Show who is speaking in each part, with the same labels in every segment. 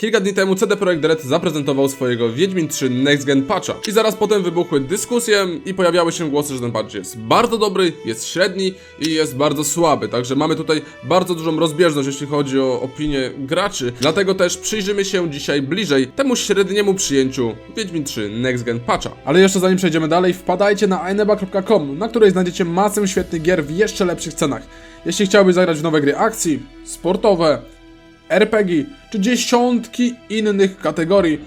Speaker 1: Kilka dni temu CD Projekt Red zaprezentował swojego Wiedźmin 3 Next Gen Patcha i zaraz potem wybuchły dyskusje i pojawiały się głosy, że ten patch jest bardzo dobry, jest średni i jest bardzo słaby, także mamy tutaj bardzo dużą rozbieżność jeśli chodzi o opinię graczy, dlatego też przyjrzymy się dzisiaj bliżej temu średniemu przyjęciu Wiedźmin 3 Next Gen Patcha. Ale jeszcze zanim przejdziemy dalej, wpadajcie na ineba.com, na której znajdziecie masę świetnych gier w jeszcze lepszych cenach. Jeśli chciałbyś zagrać w nowe gry akcji, sportowe, RPG czy dziesiątki innych kategorii,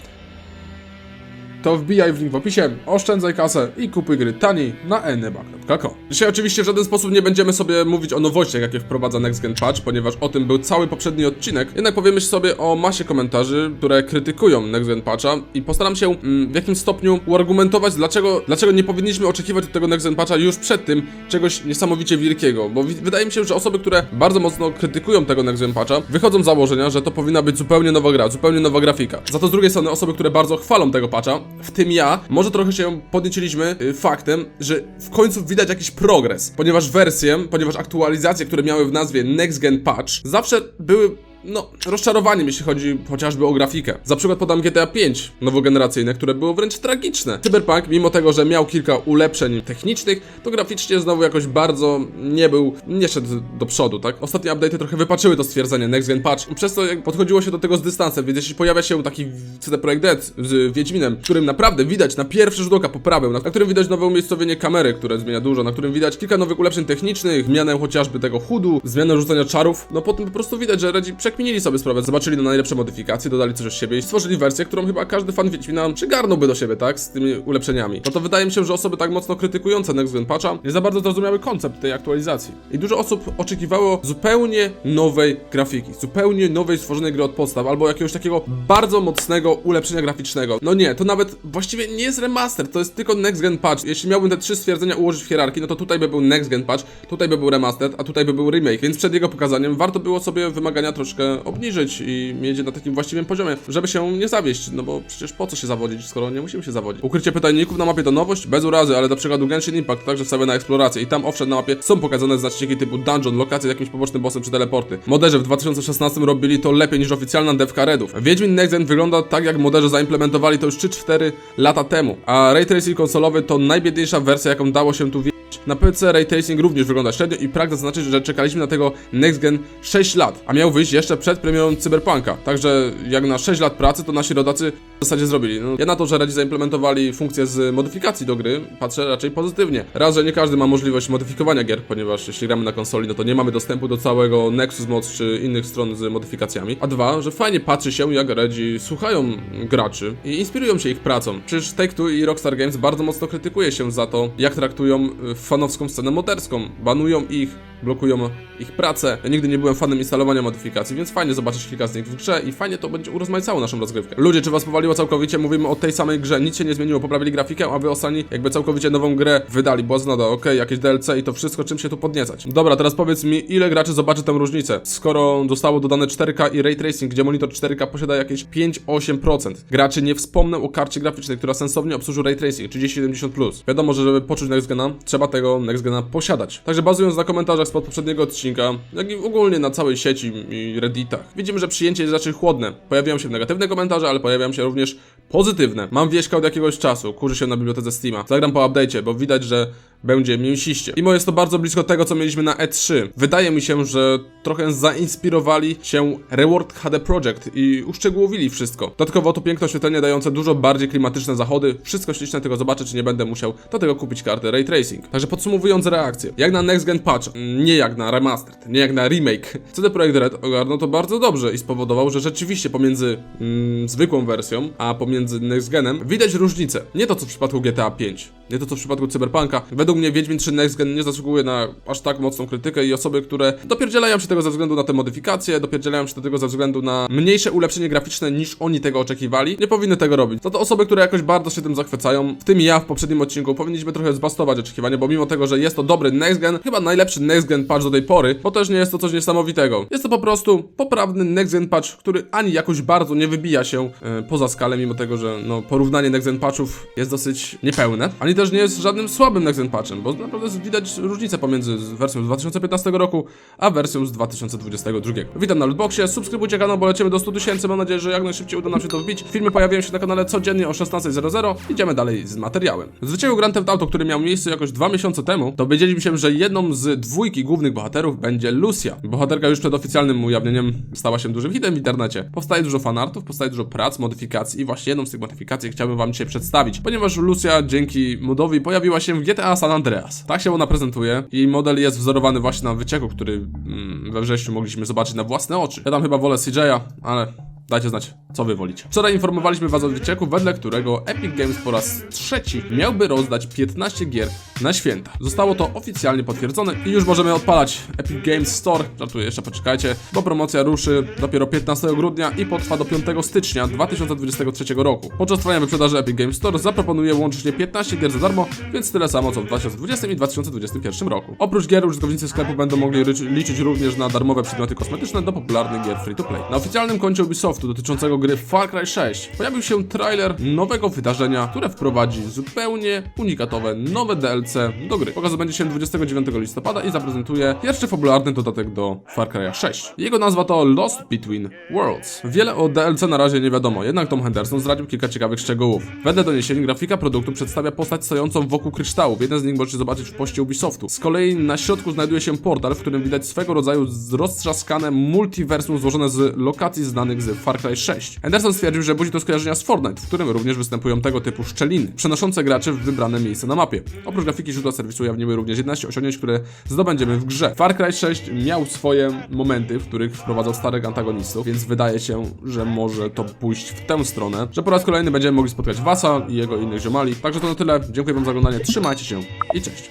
Speaker 1: to wbijaj w link w opisie, oszczędzaj kasę i kupuj gry taniej na eneba.com. Dzisiaj oczywiście w żaden sposób nie będziemy sobie mówić o nowościach, jakie wprowadza Next Gen Patch, ponieważ o tym był cały poprzedni odcinek. Jednak powiemy sobie o masie komentarzy, które krytykują Next Gen Patcha i postaram się mm, w jakimś stopniu uargumentować, dlaczego, dlaczego nie powinniśmy oczekiwać od tego Next Gen Patcha już przed tym czegoś niesamowicie wielkiego, bo wydaje mi się, że osoby, które bardzo mocno krytykują tego Next Gen Patcha, wychodzą z założenia, że to powinna być zupełnie nowa gra, zupełnie nowa grafika. Za to z drugiej strony osoby, które bardzo chwalą tego patcha, w tym ja, może trochę się podnieciliśmy y, faktem, że w końcu widać jakiś progres, ponieważ wersje, ponieważ aktualizacje, które miały w nazwie Next Gen Patch, zawsze były no, rozczarowaniem, jeśli chodzi chociażby o grafikę. Za przykład podam GTA 5 nowogeneracyjne, które było wręcz tragiczne. Cyberpunk, mimo tego, że miał kilka ulepszeń technicznych, to graficznie znowu jakoś bardzo nie był, nie szedł do przodu, tak? Ostatnie update'y trochę wypaczyły to stwierdzenie Next Gen Patch, przez jak podchodziło się do tego z dystansem, więc jeśli pojawia się taki CD Projekt Dead z Wiedźminem, którym naprawdę widać na pierwszy rzut oka poprawę, na którym widać nowe umiejscowienie kamery, które zmienia dużo, na którym widać kilka nowych ulepszeń technicznych, zmianę chociażby tego chudu, zmianę rzucania czarów, no potem po prostu widać, że Redzi przekminili sobie sprawę, zobaczyli na najlepsze modyfikacje, dodali coś od siebie i stworzyli wersję, którą chyba każdy fan Wiedźmina przygarnąłby do siebie, tak, z tymi ulepszeniami. No to wydaje mi się, że osoby tak mocno krytykujące Next Gen Patcha nie za bardzo zrozumiały koncept tej aktualizacji. I dużo osób oczekiwało zupełnie nowej grafiki, zupełnie nowej stworzonej gry od podstaw, albo jakiegoś takiego bardzo mocnego ulepszenia graficznego. No nie, to nawet właściwie nie jest remaster, to jest tylko Next Gen Patch. Jeśli miałbym te trzy stwierdzenia ułożyć w hierarchii, no to tutaj by był Next Gen Patch, tutaj by był remaster, a tutaj by był remake, więc przed jego pokazaniem warto było sobie wymagania troszkę obniżyć i mieć na takim właściwym poziomie, żeby się nie zawieść, no bo przecież po co się zawodzić, skoro nie musimy się zawodzić. Ukrycie pytajników na mapie to nowość, bez urazy, ale do przykładu Genshin Impact także stawia na eksplorację i tam owszem na mapie są pokazane znaczniki typu dungeon, lokacje z jakimś pobocznym bossem czy teleporty. Moderzy w 2016 robili to lepiej niż oficjalna devka Redów. Wiedźmin Next Gen wygląda tak jak moderzy zaimplementowali to już 3-4 lata temu, a ray tracing konsolowy to najbiedniejsza wersja jaką dało się tu na PC Ray Tracing również wygląda średnio i pragnę zaznaczyć, że czekaliśmy na tego Next Gen 6 lat, a miał wyjść jeszcze przed premierą Cyberpunka. Także jak na 6 lat pracy, to nasi rodacy w zasadzie zrobili. No, ja na to, że Redzi zaimplementowali funkcję z modyfikacji do gry, patrzę raczej pozytywnie. Raz, że nie każdy ma możliwość modyfikowania gier, ponieważ jeśli gramy na konsoli, no to nie mamy dostępu do całego Nexus Mods czy innych stron z modyfikacjami. A dwa, że fajnie patrzy się, jak Redzi słuchają graczy i inspirują się ich pracą. Przecież Take-Two i Rockstar Games bardzo mocno krytykuje się za to, jak traktują fanowską scenę moderską. Banują ich, blokują ich pracę. Ja nigdy nie byłem fanem instalowania modyfikacji, więc fajnie zobaczyć kilka z nich w grze i fajnie to będzie urozmaicało naszą rozgrywkę. Ludzie, czy was powaliło całkowicie? Mówimy o tej samej grze, nic się nie zmieniło, poprawili grafikę, a wy ostatni jakby całkowicie nową grę wydali, bo znada, okej, jakieś DLC i to wszystko, czym się tu podniecać. Dobra, teraz powiedz mi, ile graczy zobaczy tę różnicę, skoro zostało dodane 4K i Ray Tracing, gdzie monitor 4K posiada jakieś 5-8%. Graczy nie wspomnę o karcie graficznej, która sensownie obsłuży Ray Tracing, 3070+. Wiadomo, że żeby poczuć Next Gena, trzeba tego Next Gena posiadać. Także bazując na komentarzach spod poprzedniego odcinka, jak i ogólnie na całej sieci i redditach, widzimy, że przyjęcie jest raczej chłodne. Pojawiają się negatywne komentarze, ale pojawiają się również pozytywne. Mam wieśka od jakiegoś czasu, kurzy się na bibliotece Steama. Zagram po update'cie, bo widać, że będzie mięsiście. Mimo jest to bardzo blisko tego, co mieliśmy na E3. Wydaje mi się, że trochę zainspirowali się Reward HD Project i uszczegółowili wszystko. Dodatkowo to piękne oświetlenie dające dużo bardziej klimatyczne zachody. Wszystko śliczne, tylko zobaczę, czy nie będę musiał do tego kupić kartę Ray Tracing. Także podsumowując reakcję. Jak na Next Gen Patch, nie jak na Remastered, nie jak na Remake. CD Projekt Red ogarnął to bardzo dobrze i spowodował, że rzeczywiście pomiędzy mm, zwykłą wersją, a pomiędzy Next Genem widać różnicę. Nie to, co w przypadku GTA 5, nie to, co w przypadku Cyberpunka. Według mnie Wiedźmin 3 Next Gen nie zasługuje na aż tak mocną krytykę i osoby, które dopierdzielają się tego ze względu na te modyfikacje, dopierdzielają się tego ze względu na mniejsze ulepszenie graficzne niż oni tego oczekiwali, nie powinny tego robić. To to osoby, które jakoś bardzo się tym zachwycają, w tym ja w poprzednim odcinku, powinniśmy trochę zbastować oczekiwania, bo mimo tego, że jest to dobry Next Gen, chyba najlepszy Next Gen patch do tej pory, bo też nie jest to coś niesamowitego. Jest to po prostu poprawny Next Gen patch, który ani jakoś bardzo nie wybija się e, poza skalę, mimo tego, że no, porównanie Next Gen patchów jest dosyć niepełne, ani też nie jest żadnym słabym Next patchem, bo naprawdę widać różnicę pomiędzy wersją z 2015 roku, a wersją z 2022. Witam na Lootboxie, subskrybujcie kanał, bo lecimy do 100 tysięcy, mam nadzieję, że jak najszybciej uda nam się to wbić. Filmy pojawiają się na kanale codziennie o 16.00, idziemy dalej z materiałem. Z wycieku Grand Theft Auto, który miał miejsce jakoś dwa miesiące temu, dowiedzieliśmy się, że jedną z dwójki głównych bohaterów będzie Lucia. Bohaterka już przed oficjalnym ujawnieniem stała się dużym hitem w internecie. Powstaje dużo fanartów, powstaje dużo prac, modyfikacji i właśnie jedną z tych modyfikacji chciałbym wam dzisiaj przedstawić, ponieważ Lucia dzięki modowi pojawiła się w GTA San Andreas. Tak się ona prezentuje. Jej model jest wzorowany właśnie na wycieku, który mm, we wrześniu mogliśmy zobaczyć na własne oczy. Ja tam chyba wolę CJ'a, ale Dajcie znać, co wy wolicie. Wczoraj informowaliśmy was o wycieku, wedle którego Epic Games po raz trzeci miałby rozdać 15 gier na święta. Zostało to oficjalnie potwierdzone i już możemy odpalać Epic Games Store. Żartuję, jeszcze poczekajcie, bo promocja ruszy dopiero 15 grudnia i potrwa do 5 stycznia 2023 roku. Podczas trwania wyprzedaży Epic Games Store zaproponuje łącznie 15 gier za darmo, więc tyle samo co w 2020 i 2021 roku. Oprócz gier użytkownicy sklepu będą mogli liczyć również na darmowe przedmioty kosmetyczne do popularnych gier free to play. Na oficjalnym koncie Ubisoftu dotyczącego gry Far Cry 6 pojawił się trailer nowego wydarzenia, które wprowadzi zupełnie unikatowe nowe DLC do gry. Pokaz będzie się 29 listopada i zaprezentuje pierwszy fabularny dodatek do Far Cry 6. Jego nazwa to Lost Between Worlds. Wiele o DLC na razie nie wiadomo, jednak Tom Henderson zdradził kilka ciekawych szczegółów. Wedle doniesień grafika produktu przedstawia postać stojącą wokół kryształów. Jeden z nich możecie zobaczyć w poście Ubisoftu. Z kolei na środku znajduje się portal, w którym widać swego rodzaju roztrzaskane multiversum złożone z lokacji znanych z Far Cry 6. Henderson stwierdził, że budzi to skojarzenia z Fortnite, w którym również występują tego typu szczeliny, przenoszące graczy w wybrane miejsce na mapie. Oprócz grafiki źródła serwisu ujawniły również 11 osiągnięć, które zdobędziemy w grze. Far Cry 6 miał swoje momenty, w których wprowadzał starych antagonistów, więc wydaje się, że może to pójść w tę stronę, że po raz kolejny będziemy mogli spotkać Wasa i jego innych ziomali. Także to na tyle. Dziękuję wam za oglądanie, trzymajcie się i cześć.